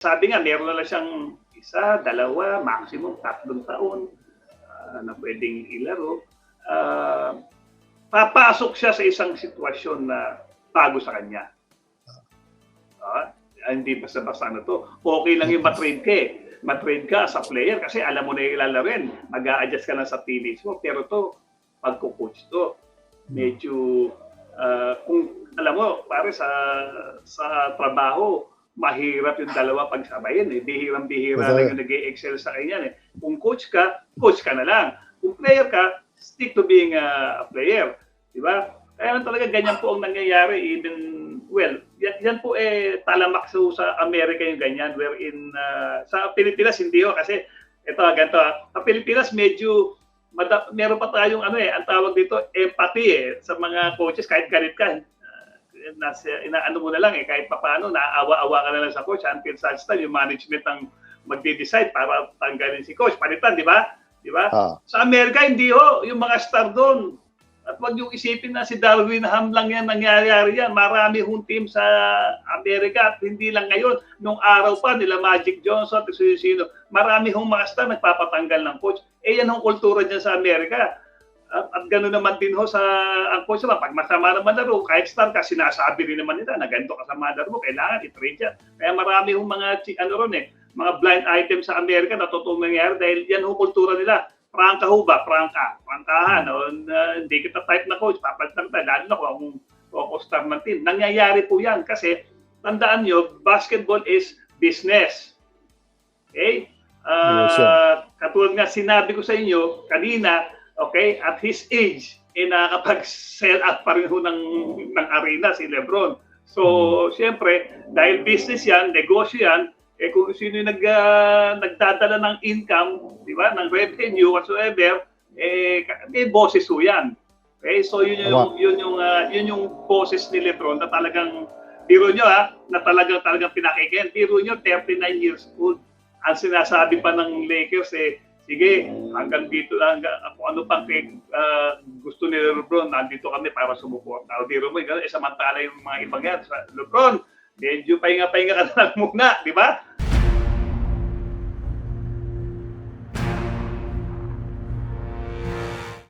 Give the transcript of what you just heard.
sabi nga, meron na lang siyang isa, dalawa, maximum tatlong taon ah, na pwedeng ilaro. Ah, papasok siya sa isang sitwasyon na bago sa kanya. Ah, hindi basta-basta na to. Okay lang yung matrade ka eh. Matrade ka sa player kasi alam mo na yung ilalarin. mag adjust ka lang sa teammates mo. Pero to, pagko-coach to, medyo, ah, kung alam mo, pare sa sa trabaho, mahirap yung dalawa pagsabayin eh. Bihirang-bihira lang yung nag excel sa kanya eh. Kung coach ka, coach ka na lang. Kung player ka, stick to being a, a player. Di ba? Kaya lang talaga ganyan po ang nangyayari even, well, yan, yan po eh talamak sa, sa Amerika yung ganyan wherein uh, sa Pilipinas hindi ho kasi ito ganito ah, sa Pilipinas medyo mada, meron pa tayong ano eh, ang tawag dito empathy eh sa mga coaches kahit galit ka nasa, inaano mo na lang eh kahit papaano naaawa-awa ka na lang sa coach until such time yung management ang magde-decide para tanggalin si coach palitan di ba di ba Ah, sa Amerika, hindi ho. Yung mga star doon. At wag yung isipin na si Darwin Ham lang yan nangyayari yan. Marami hong team sa Amerika at hindi lang ngayon. Nung araw pa nila Magic Johnson at sino sino. Marami hong mga star nagpapatanggal ng coach. Eh yan hong kultura dyan sa Amerika. At, at gano'n naman din ho sa ang coach naman. Pag masama naman laro, kahit star ka, sinasabi rin naman nila na ganito ka sa mga laro mo, kailangan i-trade yan. Kaya marami hong mga, ano ron eh, mga blind items sa Amerika na totoong nangyayari dahil yan ho kultura nila. Prangka ho ba? Prangka. Prangkahan. O, na, hindi kita type na coach. Papalitan kita. Lalo na kung kung star ng team. Nangyayari po yan kasi tandaan nyo, basketball is business. Okay? Yes, Uh, sir. katulad nga sinabi ko sa inyo kanina, okay, at his age, eh, nakakapag-sell out pa rin ho ng, ng arena si Lebron. So, siyempre, dahil business yan, negosyo yan, eh kung sino yung nag, ah, nagdadala ng income, di ba, ng revenue, whatsoever, eh, may boses ho yan. Okay, so yun yung, yun yung, ah, yun yung boses ni Lebron na talagang, biro nyo ha, na talagang, talagang pinakikihan. Biro nyo, 39 years old. Ang sinasabi pa ng Lakers eh, sige, hanggang dito lang, kung ano pang ah, gusto ni Lebron, nandito kami para sumuporta. O biro mo, eh, samantala yung mga ibang yan. Lebron, medyo pahinga-pahinga ka na lang muna, di ba?